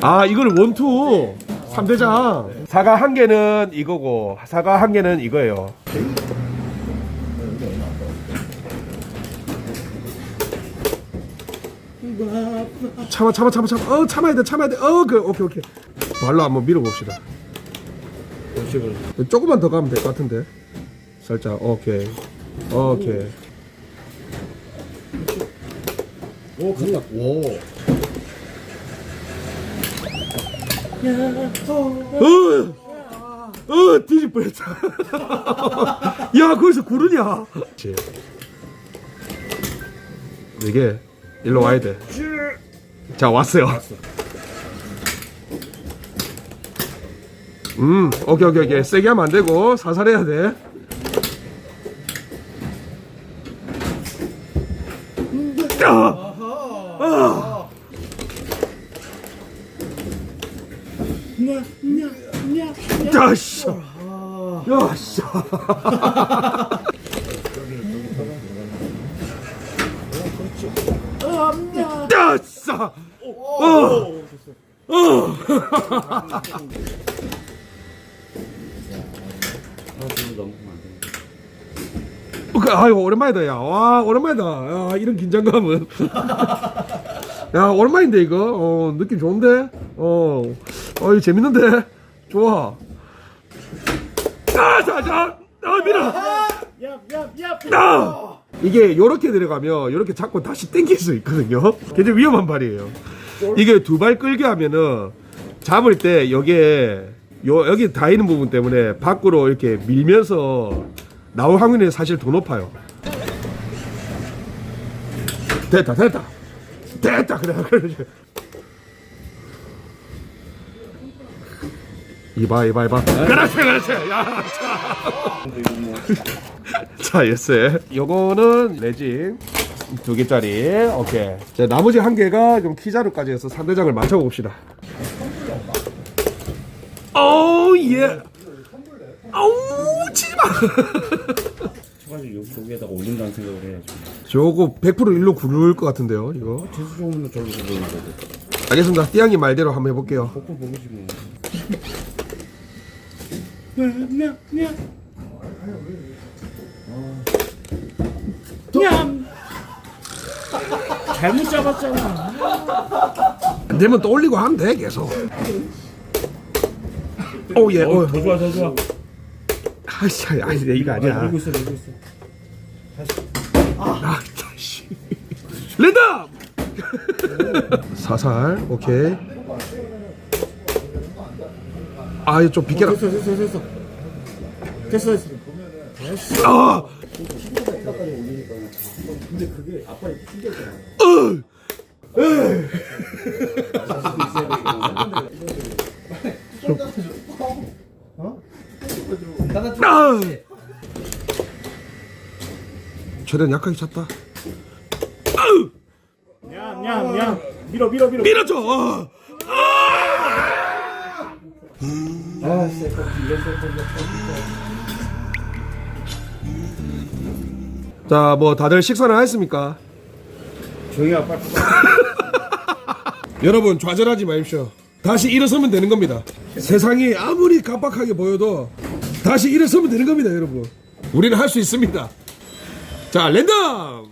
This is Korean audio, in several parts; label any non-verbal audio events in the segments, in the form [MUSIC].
아 이걸 원투. 3대장. 사과 한 개는 이거고 사과 한 개는 이거예요. 참아 참아 참아 참아. 어 참아야 돼 참아야 돼어그 오케이 오케이. 발로 한번 밀어봅시다. 조금만 더 가면 될 것 같은데. 살짝 오케이. 오케이. 오 간다. 오. 어, 어, 뒤질 뻔했다. [LAUGHS] 야, 거기서 구르냐? 이게 일로 와야 돼. 자, 왔어요. 음, 오케이, 오케이, 오케이. 세게 하면 안 되고 살살 해야 돼. 야, 씨. 야, 씨. 야, 씨. 어. 어. 그, 아유 오랜만이다 야. 와 오랜만이다. 야, 이런 긴장감은. [LAUGHS] 야 오랜만인데 이거. 어 느낌 좋은데. 어. 어 이거 재밌는데. 좋아. 아, 자, 자. 아, 밀어. 아! 이게 요렇게 들어가면 요렇게 잡고 다시 당길 수 있거든요. 굉장히 위험한 발이에요. 이게 두 발 끌게 하면은 잡을 때 여기에 요 여기 닿이는 부분 때문에 밖으로 이렇게 밀면서 나올 확률이 사실 더 높아요. 됐다 됐다 됐다 그래 그래 이봐 이봐 이봐 그렇지 그렇지 야 [LAUGHS] 자, 예스. 요거는 레진 두 개짜리. 오케이. 자, 나머지 한 개가 좀 키자루까지 해서 상대장을 맞춰 봅시다. 오, 예. 아우, 치지 마. 가지고 여기 여기에다가 올린다는 생각을 해야지. 저거 100% 일로 구를 것 같은데요, 이거. 재수 좋으면 절로 돌리는 거고. 알겠습니다. 띠양이 말대로 한번 해볼게요. 복구 보고지 뭐. 냠. 잘못 잡았잖아. 안 되면 또 올리고 하면 돼, 계속. 오, 예, 오. 더 좋아 더 좋아. 아이씨, 아이, 이거 아니야. 밀고 있어 밀고 있어. 아, 씨. 랜덤! [LAUGHS] 사살, 오케이. 아, 이거 좀 비켜라. 됐어 됐어 됐어. 됐어 됐어. 아! 아! 최대한 약하게 찼다. 냠냠냠. 밀어 밀어 밀어. 밀어줘! 어. 아 쎄. 자, 뭐 다들 식사는 하셨습니까? 조용히 해 빨리. [LAUGHS] 여러분 좌절하지 마십시오. 다시 일어서면 되는 겁니다. 세상이 아무리 깜빡하게 보여도 다시 일어서면 되는 겁니다, 여러분. 우리는 할 수 있습니다. 자, 랜덤!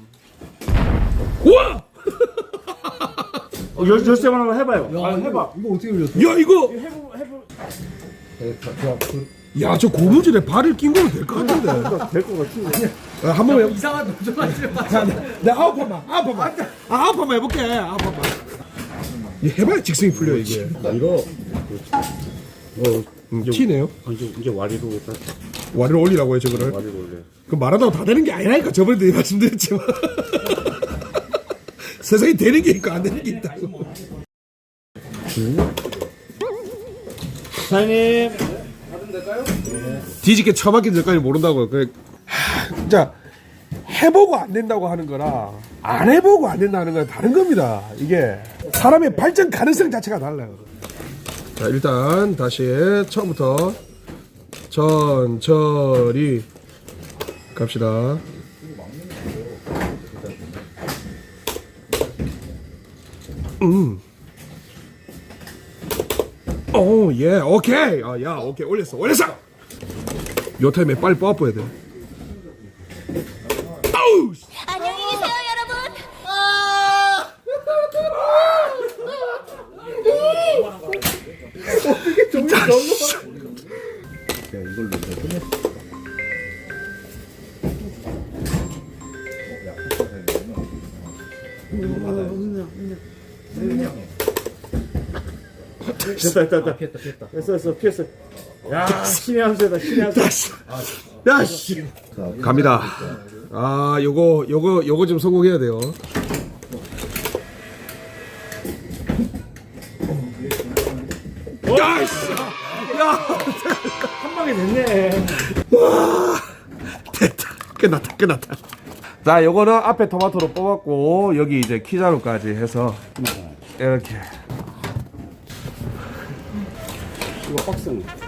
우와! 어, 열 열쇠만 한번 해봐요. 아 해봐. 이거 어떻게 올렸어? 야, 이거! 해보 해보. 야, 저 고무줄에 발을 낀 거면 될 것 같은데. 될것 같은데. 아, 한번 해볼게. 이상한 놈좀 하지 마. 자, 내 아홉 번만, 아홉 번만. 아, 아홉 번만 해볼게, 아홉 번만. 이 해봐야 직성이 풀려, 이게. 이거 음, 티네요. 이제 이제 와리로 딱 와리를 올리라고 해, 저거를. 와리로 올려. 그 말하다가 다 되는 게 아니라니까 저번에도 말씀드렸지만 [LAUGHS] 세상에 되는 게 있고 안 되는 게 있다고 사장님. 뒤집게 처박힌 전까지 모른다고. 그 하, 진짜 해보고 안 된다고 하는 거랑 안 해보고 안 된다는 건 다른 겁니다. 이게 사람의 발전 가능성 자체가 달라요. 자 일단 다시 처음부터 천천히 갑시다. 음. 오, 예, 오케이. 아, 야, 오케이. 올렸어, 올렸어. 요 타임에 빨리 뽑아야 돼. 아우! 씨. 안녕히 계세요, 여러분. 됐다 됐다 됐다 됐다 됐어 됐어 피했어 야 신의 한 수다 신의 한 수. 야, 씨. 갑니다. 아, 요거, 요거, 요거 좀 성공해야 돼요. 야, 씨. 야, 한 방에 됐네 됐다. 끝났다, 끝났다. 자, 요거는 앞에 토마토로 뽑았고, 여기 이제 키자루까지 해서, 이렇게. 이거 박스 어,